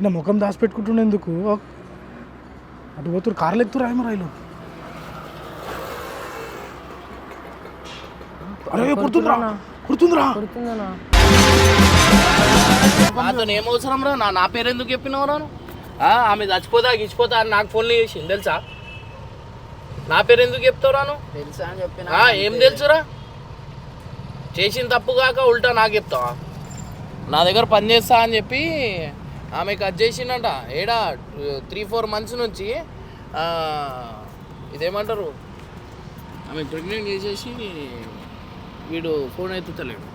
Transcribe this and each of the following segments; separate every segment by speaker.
Speaker 1: నా ముఖం దాచిపెట్టుకుంటుండేందుకు అటు పోతురు కార్లు ఎక్కుతురు ఏమో రైలు. అరే కుడుతుందిరా. కుడుతుందిరా.
Speaker 2: నాతో ఏం అవసరం రా నా నా పేరు ఎందుకు చెప్పినావు రాను ఆమె చచ్చిపోతా గిచ్చిపోతా అని నాకు ఫోన్లు చేసింది తెలుసా? నా పేరు ఎందుకు చెప్తావు రాను
Speaker 3: తెలుసా అని చెప్పిన
Speaker 2: ఆ, ఏం తెలుసురా? చేసిన తప్పు కాక ఉల్టా నాకు చెప్తావా? నా దగ్గర పని చేస్తా అని చెప్పి ఆమె కట్ చేసిందంట ఏడా త్రీ ఫోర్ మంత్స్ నుంచి ఆ, ఇదేమంటారు? ఆమె ప్రెగ్నెంట్ చేసేసి వీడు ఫోన్ ఎత్తుతలేడు.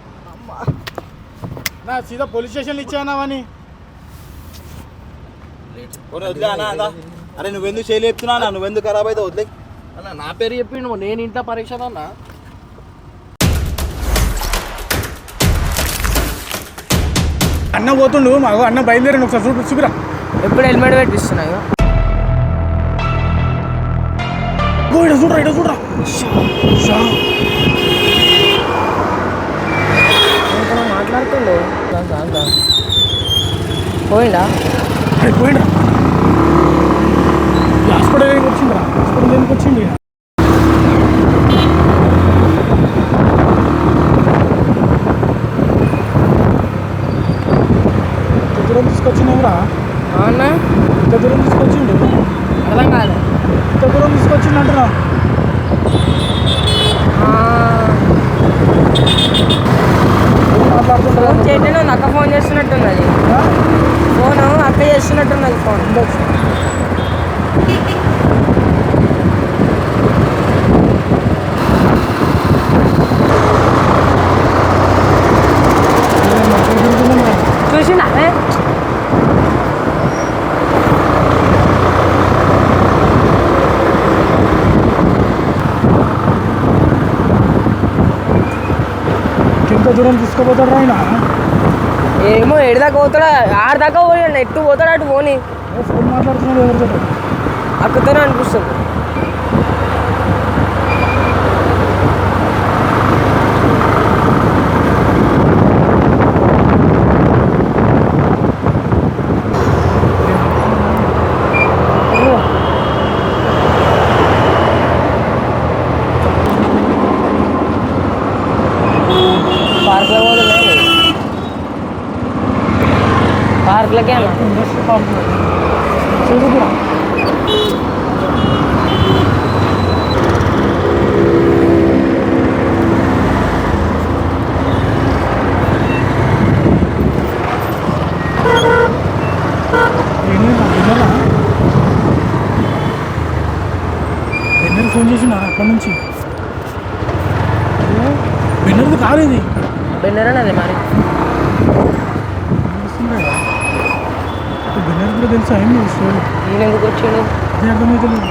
Speaker 1: నా సీదా పోలీస్ స్టేషన్ ఇచ్చానావని.
Speaker 4: అరే నువ్వెందుకు చేయలేపుతున్నా నువ్వెందుకు ఖరాబ్ అయితే వదిలే.
Speaker 2: అన్న నా పేరు చెప్పిండు నేను ఇంట్లో పరీక్ష అన్నా.
Speaker 1: అన్న పోతుండు మాకు అన్న బయలుదేరండి ఒకసారి చూపు చూపిరా.
Speaker 3: ఎప్పుడు హెల్మెట్ పెట్టిస్తున్నాయో
Speaker 1: ఇడ చూడరా ఇడ చూడరా.
Speaker 3: మాట్లాడుతుండు. పోయిందా
Speaker 1: పోయిండ్రా. హాస్పిటల్ ఏం వచ్చిందిరా హాస్పిటల్ ఎందుకు వచ్చింది ఇంత దూరం తీసుకొచ్చినావురా
Speaker 3: అవునా?
Speaker 1: ఇంత దూరం తీసుకొచ్చిండు?
Speaker 3: అర్థం కాదు
Speaker 1: ఇంత దూరం తీసుకొచ్చిండు అంటున్నా మాట్లాడుతుంటారా
Speaker 3: ఫోన్ చేయటం అక్క ఫోన్ చేస్తున్నట్టున్నది. ఫోన్ అక్క చేస్తున్నట్టున్నది ఫోన్ చూసిందా ఏ?
Speaker 1: ఇంత దూరం తీసుకుపోతాడు ఆయన.
Speaker 3: ఏమో ఏడు దాకా పోతాడా? ఆరు దాకా పోయాడు ఎట్టు పోతాడు అటు పోని.
Speaker 1: ఫోన్ మాట్లాడుతున్నాడు ఎవరితో
Speaker 3: అక్కతోనే అనిపిస్తుంది పార్క్లో పోతుంది పార్క్లకే అన్న
Speaker 1: చూపురా బెన్నర్ ఫోన్ చేసినారా అక్కడి నుంచి బెన్నర్ది కాదు ఇది
Speaker 3: బెన్నరన్నది మరి
Speaker 1: బెన్నర్ కూడా తెలుసా ఏం లేదు స్టోరీ
Speaker 3: ఈయన ఎందుకు వచ్చిండు
Speaker 1: అదే అర్థమైతే లేదు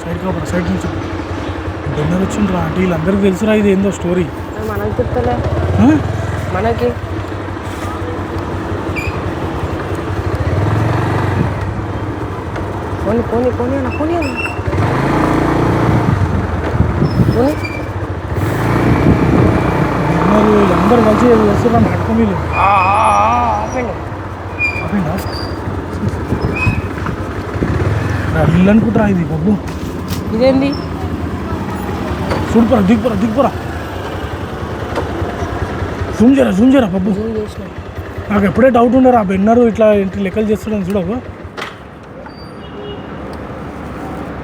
Speaker 1: సైడ్ కాపరా సైడ్ నుంచి బెన్నర్ వచ్చిండ్రా అంటే వీళ్ళందరికీ తెలుసురా ఇది ఏందో స్టోరీ
Speaker 3: మనకి చెప్తలే
Speaker 1: ఆ?
Speaker 3: మనకి పోనీ పోనీ పోనీ అన్న పోనీ అన్న పోనీ
Speaker 1: బెన్నర్ వీళ్ళందరూ కలిసి చేస్తున్నా నాటకం వీళ్ళు
Speaker 3: ఆపండి
Speaker 1: ఆపేనా? రా, ఇల్లు అనుకుంటారా ఇది బొబ్బు
Speaker 3: ఇదేంది?
Speaker 1: చూడుపోరా దిగుపోరా దిగుపోరా. జూమ్ చేయరా జూమ్ చేయరా బొబ్బు నాకు ఎప్పుడే డౌట్ ఉండరు ఆ బెన్నరు ఇట్లా ఇంటి లెక్కలు చేస్తాడని చూడకు.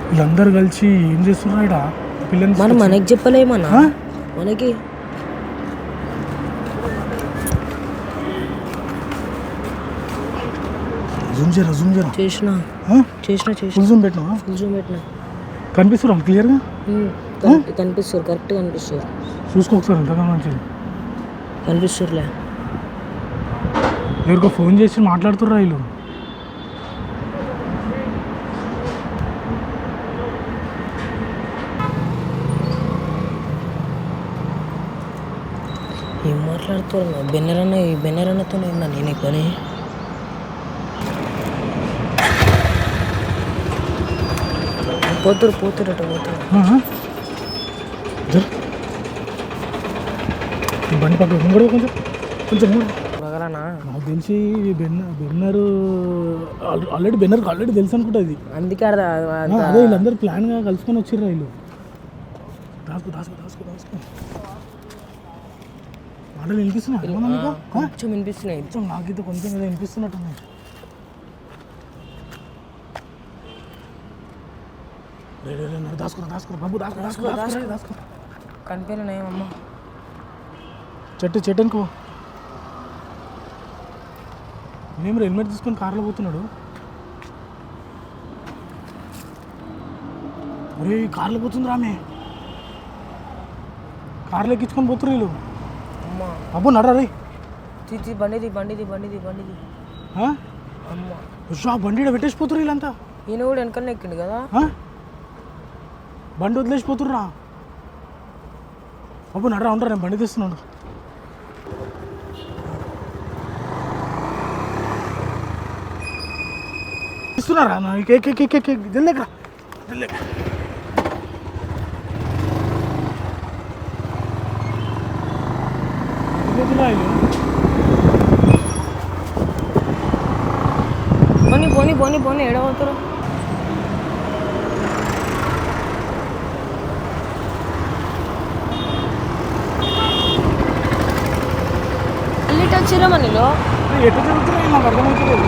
Speaker 1: వీళ్ళందరూ కలిసి ఏం చేస్తున్నారు ఇక్కడ పిల్లని
Speaker 3: మనం మనకి చెప్పలేమన్నా? మనకి
Speaker 1: జూమ్ చేయరా జూమ్ చేయరా
Speaker 3: చేసిన? చేసిన చేసిన.
Speaker 1: జూమ్ పెట్టినా.
Speaker 3: ఫుల్ జూమ్ పెట్టిన
Speaker 1: కనిపిస్తురా క్లియర్గా
Speaker 3: కనిపిస్తారు కరెక్ట్ కనిపిస్తారు
Speaker 1: చూసుకో ఒకసారి ఎంతగా మంచిది.
Speaker 3: కనిపిస్తారులే
Speaker 1: ఎవరికో ఫోన్ చేసి మాట్లాడుతుర్రా వీళ్ళు.
Speaker 3: ఏం మాట్లాడుతారు బెన్నరన్న ఈ బెన్నరన్నతో నేను పని? పోతురు పోతురు అటు పోతురు
Speaker 1: బండి పక్కన ముంగడు కొంచెం. కొంచెం
Speaker 3: చూడగలనా
Speaker 1: నాకు తెలిసి బెన్న బెన్నర్ ఆల్రెడీ బెన్నర్కి ఆల్రెడీ తెలుసు అనుకుంటా ఇది.
Speaker 3: అందుకే
Speaker 1: అదే వీళ్ళందరూ ప్లాన్గా కలుసుకొని వచ్చిర్రా వీళ్ళు. దాసుకో దాసుకో దాసుకో దాసుకో. మాటలు వినిపిస్తున్నా ఏమన్నా నీకు? ఆ?
Speaker 3: కొంచెం వినిపిస్తున్నాయి.
Speaker 1: కొంచెం నాకైతే కొంచెం ఏదో వినిపిస్తున్నట్టుంది. బాబు
Speaker 3: కనిపించలేమమ్మా
Speaker 1: చెట్టు చెట్టు అనుకో మేము హెల్మెట్ తీసుకొని కార్లో పోతున్నాడు. ఒరే కార్లో పోతుంది రామే కార్లో ఎక్కించుకొని పోతున్నారు వీళ్ళు.
Speaker 3: అమ్మా.
Speaker 1: అబ్బో నడరా రే.
Speaker 3: తీసి బండిది బండిది బండిది బండిది? అమ్మ.
Speaker 1: బండి ఈడ పెట్టేసిపోతుర్రు వీళ్ళంతా.
Speaker 3: ఈయన కూడా వెనకనే ఎక్కిండు కదా?
Speaker 1: బండి వదిలేసిపోతుర్రా. అబ్బో నడరా ఉండరా నేను బండి తెస్తున్నాను. ఇస్తున్నారా? నా కేక్ కేక్ కేక్ కేక్ జల్లేకరా జల్లేకరా
Speaker 3: పోనీ పోనీ పోనీ పోనీ చిరమణిలో
Speaker 1: ఎటు జరుగుతున్నాయి నాకు అర్థమవుతలేదు.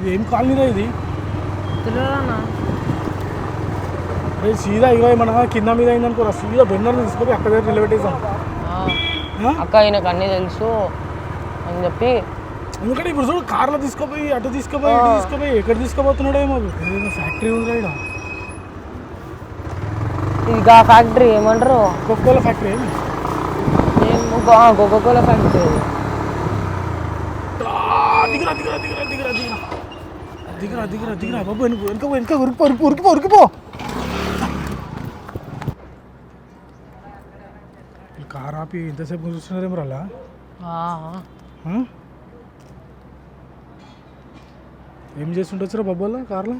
Speaker 3: ఇది
Speaker 1: ఏం కాలనీరా ఇది? సీదా ఇగో ఏమన్నా కింద మీద అయిందనుకోరా సీదా బెన్నర్ని తీసుకొని అక్కడ దగ్గర నిలబెట్టేసాం?
Speaker 3: అక్క ఆయనకు అన్నీ తెలుసు అని చెప్పి
Speaker 1: ఎందుకంటే ఇప్పుడు చూడు కార్లో తీసుకుపోయి అటు తీసుకుపోయి ఇటు తీసుకుపోయి ఎక్కడ తీసుకుపోతున్నాడో ఏమో ఏదైనా ఫ్యాక్టరీ ఉంది ఇక్కడ
Speaker 3: ఇది ఆ ఫ్యాక్టరీ ఏమంటారు
Speaker 1: కోకోల ఫ్యాక్టరీ
Speaker 3: మేము కోకోకోలా ఫ్యాక్టరీ
Speaker 1: దిగురా దిగురా దిగురా దిగురా దిగురా దిగురా దిగురా దిగురా బాబు వెనుక వెనుక ఉరికిపో ఉరికిపో ఉరికిపో ఉరికిపో వీళ్ళు కార్ ఆపి ఎంతసేపు చూస్తున్నారేమో అలా? ఏం చేస్తుండొచ్చురా బాబోలా కార్లో?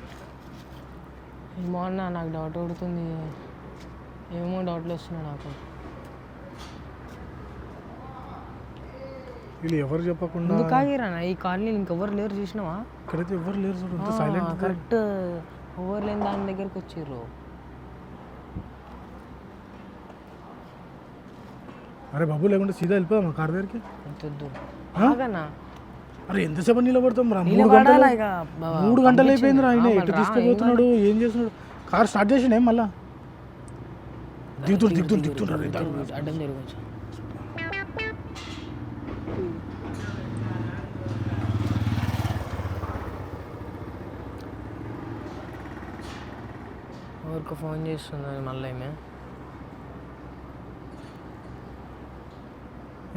Speaker 3: ఏమో అన్న నాకు డౌట్ కొడుతుంది. ఏమో డౌట్లు వస్తున్నాయి నాకు.
Speaker 1: వీళ్ళు ఎవరు చెప్పకుండా?
Speaker 3: ఎందుకు ఆగిరానా ఈ కాలనీ ఇంకెవరు లేరు చూసినావా?
Speaker 1: ఇక్కడైతే ఎవరు లేరు చూడు సైలెంట్
Speaker 3: కరెక్ట్. ఎవరు లేని దాని దగ్గరికి వచ్చిర్రు.
Speaker 1: అరే బాబు లేకుంటే సీదా వెళ్ళిపోదాం కార్ దగ్గరికి?
Speaker 3: వద్దు.
Speaker 1: అరే ఎంతసేపు నిలబడతాం రా? మూడు గంటలు మూడు గంటలు అయిపోయింది రా ఆయన. ఎటు తీసుకుపోతున్నాడు? ఏం చేస్తున్నాడు? కార్ స్టార్ట్ చేసిండే మళ్ళా? దిగుతుండు దిగుతుండు దిగుతుండ్రు రే, దారు.
Speaker 3: అడ్డం జరగచ్చు ఎవరికి ఫోన్ చేస్తుంది మళ్ళీ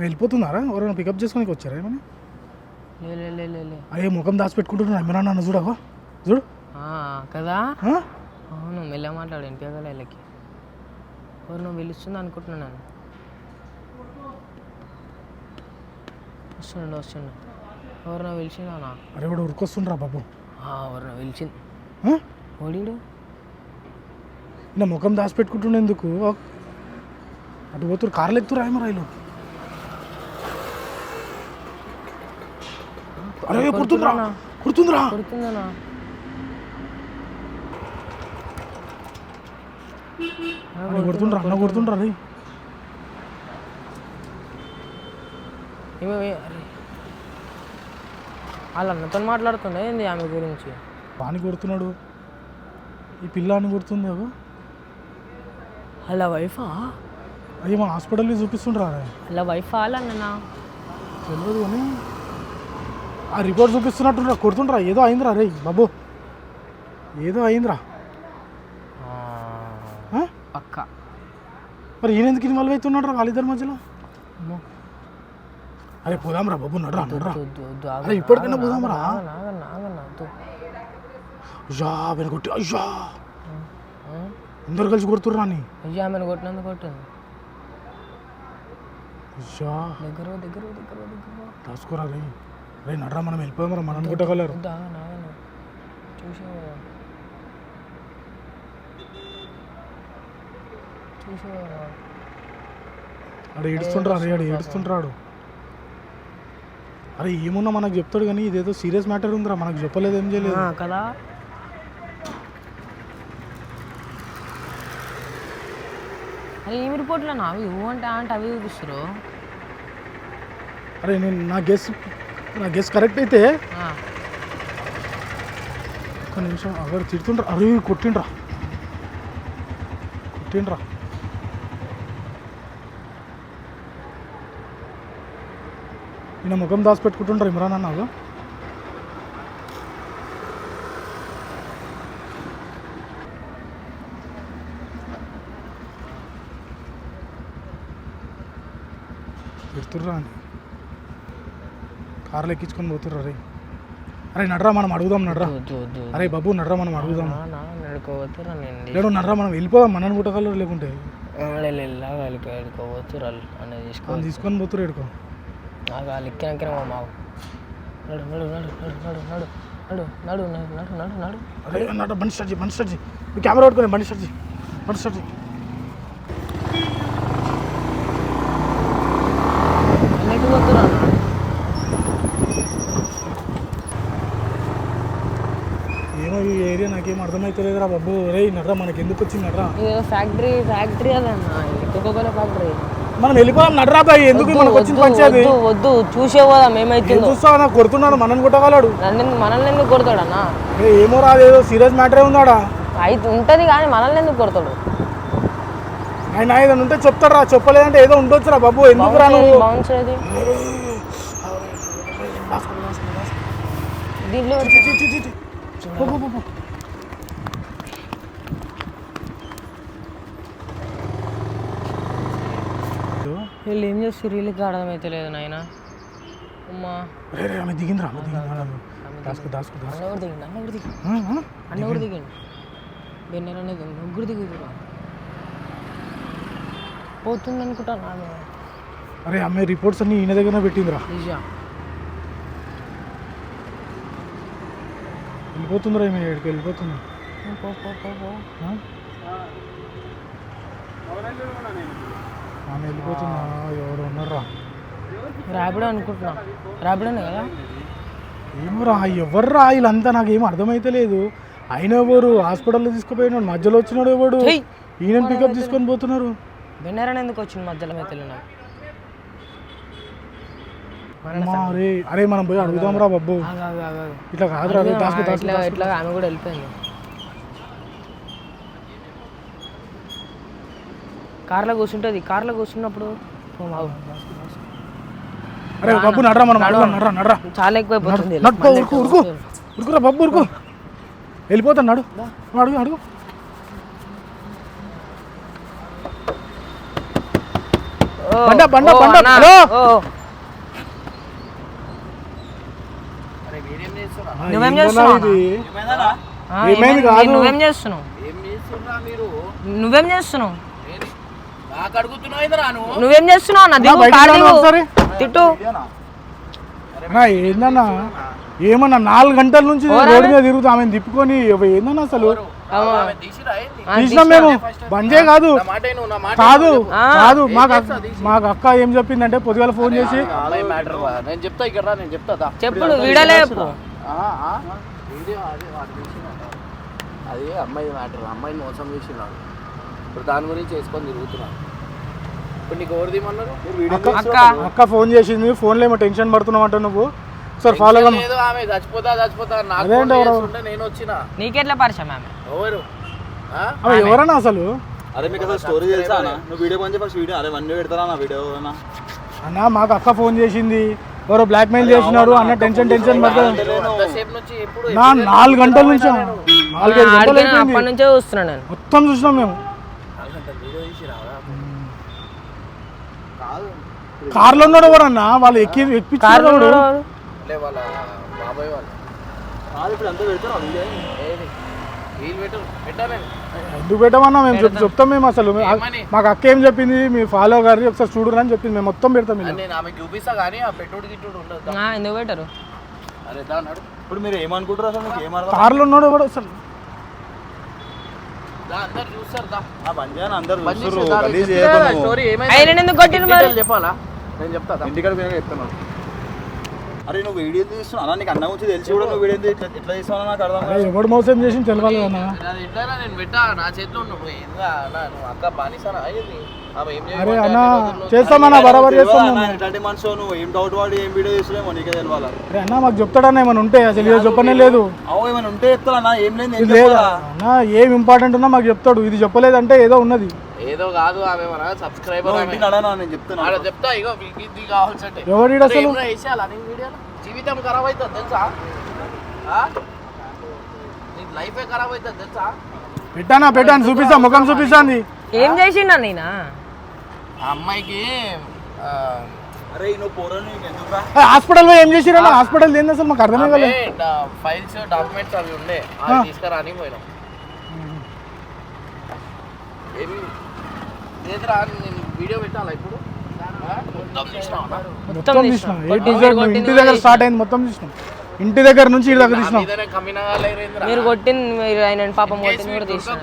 Speaker 1: వెళ్ళిపోతున్నారా? ఎవరైనా పికప్ చేసుకొని వచ్చారా ఏమైనా అయ్యే ముఖం దాచిపెట్టుకుంటున్నారు ఏమైనా నాన్న చూడవా? చూడు.
Speaker 3: కదా? అవును మెల్లె మాట్లాడు ఎన్టీఆర్ గారు వీళ్ళకి. ఎవరు నువ్వు పిలుస్తుంది అనుకుంటున్నాను వస్తుండు వస్తుండు. నువ్వు పిలిచిండా
Speaker 1: అరే కూడా ఉరికొస్తుండ్రా బాబు.
Speaker 3: ఎవరినో పిలిచింది ఓడిడు?
Speaker 1: నా ముఖం దాచిపెట్టుకుంటున్నందుకు అటు పోతురు కార్లు ఎక్కుతురా ఏమరా రైలు? అరే కుడుతుందిరా. కుడుతుందిరా.
Speaker 3: కొడుతుందనా
Speaker 1: అని కొడుతుండ్రా అన్న కొడుతుండ్రా రే
Speaker 3: అరే. వాళ్ళ అన్నతో మాట్లాడుతుండే ఏంది ఆమె గురించి?
Speaker 1: వాని కొడుతున్నాడు. ఈ పిల్లాన్ని కొడుతుంది
Speaker 3: వాళ్ళ వైఫా?
Speaker 1: అయ్యో మన హాస్పిటల్లో చూపిస్తుండ్రా.
Speaker 3: వాళ్ళ వైఫా వాళ్ళ అన్ననా
Speaker 1: తెలియదు కానీ ఆ రిపోర్ట్ చూపిస్తున్నట్టుండ్రా కొడుతుండ్రా ఏదో అయిందిరా రే బాబు. ఏదో అయిందిరా?
Speaker 3: పక్క.
Speaker 1: మరి ఈయన ఎందుకు ఇన్వాల్వ్ అవుతున్నాడు రా వాళ్ళిద్దరి మధ్యలో? అరే పోదాం రా బాబు నడరా నడరా. అరే ఇప్పటికైనా పోదాం రా అయ్యా వెనకొట్టి అయ్యా. అందరు కలిసి కొడుతుర్రా అని
Speaker 3: అయ్యా ఆమెను కొట్టినందుకు కొట్టింది.
Speaker 1: అయ్యా.
Speaker 3: దగ్గర దగ్గర దగ్గర దగ్గర
Speaker 1: దాచుకోరా రే రే నడ్రా మనం వెళ్ళిపోయాం రా మనం కొట్టగలరు.
Speaker 3: వద్దా నాగను చూసావా? చూసావా?
Speaker 1: అడే ఏడుస్తుంటారా అరే ఆడు ఏడుస్తుంటాడు అరే ఏమున్నా మనకు చెప్తాడు కానీ ఇదేదో సీరియస్ మ్యాటర్ ఉందిరా మనకు చెప్పలేదు ఏం చేయలేదు.
Speaker 3: కదా? అరే ఏమి రిపోర్ట్లు అవి ఇవ్వు అంటే అవి చూపిస్తారు
Speaker 1: అరే నేను నా గెస్ నా గెస్ కరెక్ట్ అయితే
Speaker 3: ఆ,
Speaker 1: ఒక్క నిమిషం అక్కడ తిడుతుండ్రా. అరే కొట్టిండ్రా. కొట్టిండ్రా. ఈయన ముఖం దాచి పెట్టుకుంటుండ్రా ఇమ్రాన్ అన్నావు పెడుతుర్రా అని. కార్లు ఎక్కించుకొని పోతుర్రు అరే అరే నడరా మనం అడుగుదాం నడరా అరే బాబు నడరా మనం అడుగుదాం లేడు నడరా మనం వెళ్ళిపోదాం మనం గుట్టగలరు లేకుంటే తీసుకొని తీసుకొని పోతురు ఎడుకో
Speaker 3: నడు నడు నడు నడు నడు నడు నడు నడు నడు
Speaker 1: స్టార్ట్ ఈ ఏరియా నాకేం అర్థమైతలేదురా బాబు రే నడ్రా మనకి ఎందుకు వచ్చింది నడ్రా
Speaker 3: ఫ్యాక్టరీ ఫ్యాక్టరీ అదన్న కోకోకోల ఫ్యాక్టరీ
Speaker 1: మనం వెళ్ళిపోదాం నడ్రా బాయ్ ఎందుకు మనకు వచ్చింది పంచేది
Speaker 3: వద్దు చూసే పోదాం ఏమైతుందో
Speaker 1: చూస్తావు నాకు కొడుతున్నాడు మనని కొట్టగలడు
Speaker 3: నన్ను మనల్ని ఎందుకు కొడతాడన్నా
Speaker 1: ఏ ఏమో రాదు ఏదో సీరియస్ మ్యాటరే ఉందాడా
Speaker 3: అయితే ఉంటుంది కానీ మనల్ని ఎందుకు కొడతాడు
Speaker 1: ఆయన ఏదైనా ఉంటే చెప్తారా చెప్పలేదంటే ఏదో ఉండొచ్చురా బాబు ఎందుకు రా నువ్వు
Speaker 3: దీంట్లో.
Speaker 1: పో, పో, పో, పో.
Speaker 3: వీళ్ళు ఏం చేస్తారు వీళ్ళకి అర్థమైతే లేదు నాయన. అమ్మా.
Speaker 1: ఆమె దిగిందిరా ఆమె దిగిందిరా దాసుకో దాసుకో దాసుకో
Speaker 3: అన్న కూడా దిగండి? అన్న కూడా దిగి
Speaker 1: ఆ, ఆ?
Speaker 3: అన్న కూడా దిగండి. బెన్నర్ అనేది ముగ్గురు దిగుతురా పోతుంది అనుకుంటాను
Speaker 1: అరే ఆమె రిపోర్ట్స్ అన్ని ఈయన దగ్గర పెట్టిందిరా.
Speaker 3: నిజా. పోతుందిరా మీ ఎక్కడికి
Speaker 1: వెళ్ళిపోతున్నా ఆమె వెళ్ళిపోతున్నా ఎవరు ఉన్నారా
Speaker 3: రాబడే అనుకుంటున్నా. రాబడే కదా?
Speaker 1: ఏమోరా ఎవర్రా వీళ్ళంతా? నాకు ఏం అర్థమైతలేదు ఆయన ఎవరు? హాస్పిటల్లో తీసుకుపోయినాడు మధ్యలో వచ్చినాడు ఎవడు? ఈయన పికప్ తీసుకొని పోతున్నారు.
Speaker 3: బెన్నారాయణ ఎందుకు వచ్చింది మధ్యలో? అయితే
Speaker 1: అరే మనం పోయి అడుగుదాం రా బాబు. ఇట్లా కాదురా
Speaker 3: ఇట్లా ఆమె కూడా వెళ్ళిపోయింది. కార్లో కూర్చుంటుంది కార్లో కూర్చున్నప్పుడు.
Speaker 1: అరే బాబు నడరా మనం అడుగుదాం నడరా నడరా.
Speaker 3: చాలా ఎక్కువైపోతుంది
Speaker 1: నడుకో ఉరుకు ఉరుకు. ఉరుకురా బాబు ఉరుకు. వెళ్ళిపోతాను నడు. అడుగు అడుగు. బండ, బండ, బండ, హలో.
Speaker 3: నువ్వేం చేస్తున్నావు నువ్వేం చేస్తున్నావు? నువ్వేం చేస్తున్నావు?
Speaker 2: నువ్వేం?
Speaker 3: చేస్తున్నావు అన్న? తిట్టు.
Speaker 1: ఏందన్నా? ఏమన్నా నాలుగు గంటల నుంచి రోడ్డు మీద తిరుగుతా ఆమె తిప్పుకొని ఏందన్నా అసలు? మేము. బంజే కాదు. కాదు కాదు. మాకు మాకు అక్క ఏం చెప్పిందంటే పొద్దుగాల ఫోన్ చేసి
Speaker 2: చెప్తా ఇక్కడ చెప్తా
Speaker 3: చెప్పుడు
Speaker 2: వీడియో అదే. అది అమ్మాయి మ్యాటర్ అమ్మాయిని మోసం చేసినాడు ఇప్పుడు దాని గురించి వేసుకొని తిరుగుతున్నాడు. ఇప్పుడు నీకు ఎవరు తీమన్నారు
Speaker 1: అక్క ఫోన్ చేసింది ఫోన్లో ఏమో టెన్షన్ పడుతున్నావు అంట నువ్వు. ఒకసారి ఫాలో
Speaker 2: లేదు ఆమె చచ్చిపోతా చచ్చిపోతా. నాకు నేను వచ్చిన.
Speaker 3: నీకెట్లా పరిచయం ఆమె?
Speaker 2: ఎవరు?
Speaker 1: ఎవరన్నా అసలు?
Speaker 4: అరే మీకు అసలు స్టోరీ తెలుసా నువ్వు వీడియో పని ఫస్ట్ వీడియో అరే వన్ పెడతారా నా వీడియో అన్న
Speaker 1: అన్న మాకు అక్క ఫోన్ చేసింది. ఎవరో బ్లాక్ మెయిల్ చేసినారు అన్న టెన్షన్ టెన్షన్ నా నాలుగు గంటల నుంచి నాలుగైదు గంటలు
Speaker 3: అడిగిన
Speaker 1: అయిపోయింది.
Speaker 3: అప్పటి నుంచే చూస్తున్నా నేను.
Speaker 1: మొత్తం చూసినాం మేము. కార్లో ఉన్నాడు ఎవరన్నా వాళ్ళు ఎక్కి ఎక్కించారు
Speaker 3: కార్లో
Speaker 2: వాళ్ళ
Speaker 1: ఎందుకు పెట్టమన్నా మేము చెప్ చెప్తాం మేము అసలు? మాకు అక్క ఏం చెప్పింది? మీ ఫాలో గారి ఒకసారి చూడరు అని చెప్పింది. మేము మొత్తం పెడతాం ఇలా
Speaker 2: నేను ఆమె చూపిస్తా కానీ ఆ పెట్టుడు గిట్టుడు ఉండదు
Speaker 3: ఆ, ఎందుకు పెట్టరు?
Speaker 2: అరే దా నడు.
Speaker 4: ఇప్పుడు మీరు ఏమనుకుంటారు అసలు? మీకు ఏమర్థం?
Speaker 1: కార్లో ఉన్నాడు కూడా అసలు?
Speaker 2: దా అందరు చూస్తారు దా.
Speaker 4: ఆ చేయని అందరు
Speaker 2: బంద్
Speaker 4: చూస్తుర్రు.
Speaker 2: చేసి దా,
Speaker 4: గలీజ్
Speaker 2: చెప్తే
Speaker 4: చేయకు
Speaker 2: కదా
Speaker 4: నువ్వు.
Speaker 2: స్టోరీ ఏమైంది?
Speaker 3: ఆయన ఎందుకు కొట్టిండు మరి?
Speaker 2: డీటెయిల్ చెప్పాలా? నేను చెప్తా.
Speaker 4: ఇంటికాడ అరే నువ్వు వీడియో తీస్తున్నావు. అన్న నీకు అన్న గురించి తెలిసి కూడా నువ్వు వీడియో ఎట్లా ఎట్లా తీస్తున్నావు నాకు అర్థం
Speaker 1: అరే, ఎవడు మోసం చేసి తెలవాలి కదా
Speaker 2: అది ఎట్లయినా నేను పెట్టా నా చేతిలో నువ్వు ఏందా అన్న నువ్వు అక్క బానిసానా? ఏం
Speaker 1: అరే అన్న చేస్తామన్నా బరాబర్ చేస్తాం
Speaker 4: అన్న
Speaker 1: మేము.
Speaker 4: ఎట్లాంటి మనిషి నువ్వు ఏం డౌట్ వాడి ఏం వీడియో నీకే తెలియాలి
Speaker 1: అరే అన్న మాకు చెప్తాడన్న ఏమైనా ఉంటే అసలు ఇది చెప్పనే లేదు.
Speaker 4: అవు ఏమైనా ఉంటే ఏం లేదు
Speaker 1: లేదా? అన్న ఏం ఇంపార్టెంట్ ఉన్నా మాకు చెప్తాడు ఇది చెప్పలేదంటే ఏదో ఉన్నది.
Speaker 2: ఏదో కాదు ఆమె మన సబ్స్క్రైబర్
Speaker 4: నేను చెప్తున్నా.
Speaker 2: చెప్తా ఇగో ఇది కావాల్సింటే
Speaker 1: అసలు?
Speaker 2: వేసేయాలా వీడియోలో? జీవితం ఖరాబ్ అవుతుంది తెలుసా? ఆ? నీ లైఫే ఖరాబ్ అవుతుంది తెలుసా?
Speaker 1: పెట్టానా పెట్టాను చూపిస్తా ముఖం చూపిస్తాంది.
Speaker 3: ఏం చేసిండు నేనా
Speaker 2: ఆ అమ్మాయికి
Speaker 4: అరే నువ్వు పోరా నీకు ఎందుకు రా
Speaker 1: హాస్పిటల్ పోయి ఏం చేసిరన్నా హాస్పిటల్ ఏంది అసలు? మాకు అర్థమే కాలేదు.
Speaker 2: డా- ఫైల్స్ డాక్యుమెంట్స్ అవి ఉండే. అవి తీసుకురాని పోయినాం. ఏమి లేదురా నేను వీడియో పెట్టాలా ఇప్పుడు? మొత్తం
Speaker 1: తీసినాం. ఏ ఇంటి దగ్గర స్టార్ట్ అయింది మొత్తం తీసినాం. ఇంటి దగ్గర నుంచి ఇంటి దగ్గర తీసినాం
Speaker 3: మీరు కొట్టింది మీరు ఆయన పాపం కొట్టింది కూడా తీసిన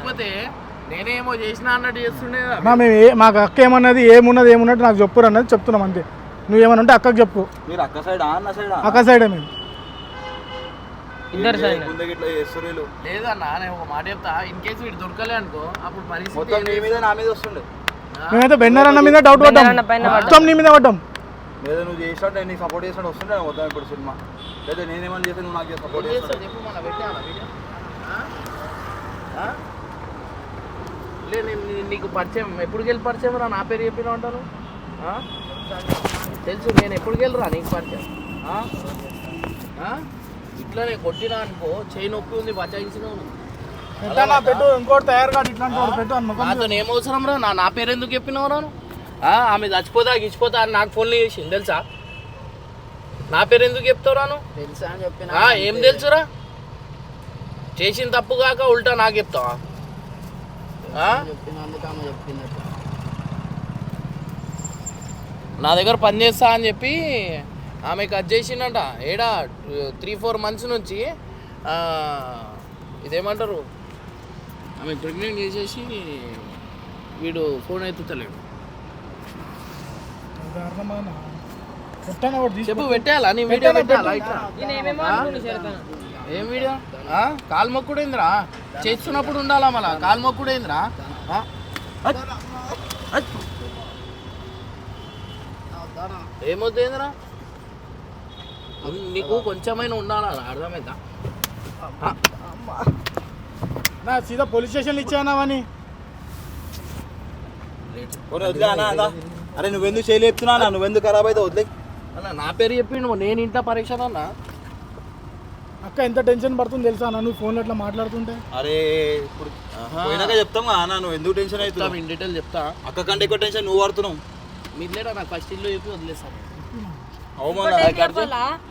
Speaker 2: నేనేమో చేసినా అన్నట్టు చేస్తుండే.
Speaker 1: అన్నా మేము ఏ మాకు అక్క ఏమన్నది ఏమున్నది ఏమున్నట్టు నాకు చెప్పురు అన్నది చెప్తున్నాం అంతే. నువ్వు ఏమన్నా ఉంటే అక్కకు చెప్పు.
Speaker 4: మీరు అక్క సైడ్ అన్న సైడ్?
Speaker 1: అక్క సైడే మేము.
Speaker 3: ఇద్దరు సైడ్.
Speaker 4: ఇట్లా చేస్తారు వీళ్ళు?
Speaker 2: లేదన్నా నేను ఒక మాట చెప్తా. ఇన్ కేసు వీడు దొరకలే అనుకో అప్పుడు పరిస్థితి
Speaker 4: మొత్తం నీ మీద నా మీద వస్తుండే.
Speaker 1: మేమైతే బెన్నర్ అన్న మీద డౌట్ పడ్డాం. మొత్తం నీ మీద పడ్డాం.
Speaker 4: లేదా నువ్వు చేసినట్టు నేను నీకు సపోర్ట్ చేసినట్టు వస్తుండే మొత్తం ఇప్పుడు సినిమా. లేదా నేనేమని చేస్తే నువ్వు నాకు సపోర్ట్ చేస్తావు?
Speaker 2: చెప్పు మన పెట్టాలా వీడియో? ఆ? ఆ? లే నేను నీకు పరిచయం ఎప్పుడు వెళ్ళి పరిచయం రా? నా పేరు చెప్పిన ఉంటాను తెలుసు నేను ఎప్పుడు వెళ్ళరా నీకు పరిచయం? ఆ? ఆ? ఇట్లానే కొట్టినా అనుకో చేయి నొప్పి ఉంది బచాయించినావు.
Speaker 1: పెట్టానా పెట్టు ఇంకోటి తయారు కాదు ఇట్లాంటి వాడు పెట్టు అని ముఖం
Speaker 2: నాతో ఏం అవసరం రా? నా నా పేరు ఎందుకు చెప్పినావు రాను ఆమె చచ్చిపోతా గిచ్చిపోతా అని నాకు ఫోన్లు చేసింది తెలుసా? నా పేరు ఎందుకు చెప్తావు రాను
Speaker 3: తెలుసా అని చెప్పిన
Speaker 2: ఆ, ఏం తెలుసురా? చేసిన తప్పు కాక ఉల్టా నాకు చెప్తావా ఆ?
Speaker 3: చెప్పినందుకు ఆమె చెప్పింది
Speaker 2: నా దగ్గర పని చేస్తా అని చెప్పి ఆమె కట్ చేసిండట. ఏడా త్రీ ఫోర్ మంత్స్ నుంచి ఆ, ఇదేమంటారు? ఆమె ప్రెగ్నెంట్ చేసేసి వీడు ఫోన్ ఎత్తుతలేడు. చెప్పు పెట్టాలా నీ వీడియో పెట్టాలా ఇట్లా. ఏం వీడియో? ఆ? కాలు మొక్కుడేంద్రా? చేస్తున్నప్పుడు ఉండాలా మళ్ళా? కాలు మొక్కుడేంద్రా! ఏమొద్దేంద్రా? నీకు కొంచెమైనా ఉండాలా? అర్థమైందా?
Speaker 1: నా సీదా పోలీస్ స్టేషన్ ఇచ్చానావని.
Speaker 4: అరే నువ్వెందుకు చేయలేపుతున్నా నువ్వెందుకు ఖరాబ్ అయితే వదిలే.
Speaker 2: అన్న నా పేరు చెప్పిండు నేను ఇంట్లో పరీక్ష అన్నా.
Speaker 1: అక్క ఎంత టెన్షన్ పడుతుంది తెలుసా అన్న? నువ్వు ఫోన్లో అట్లా మాట్లాడుతుంటే.
Speaker 4: అరే ఇప్పుడు పోయినాక చెప్తాం అన్న? నువ్వు ఎందుకు టెన్షన్ అవుతున్నావు?
Speaker 2: ఇన్ డీటెయిల్ చెప్తా.
Speaker 4: అక్క కంటే ఎక్కువ టెన్షన్ నువ్వు పడుతున్నావు.
Speaker 2: మీరు లేడా నాకు ఫస్ట్ ఇల్లు చెప్పి వదిలేస్తాను.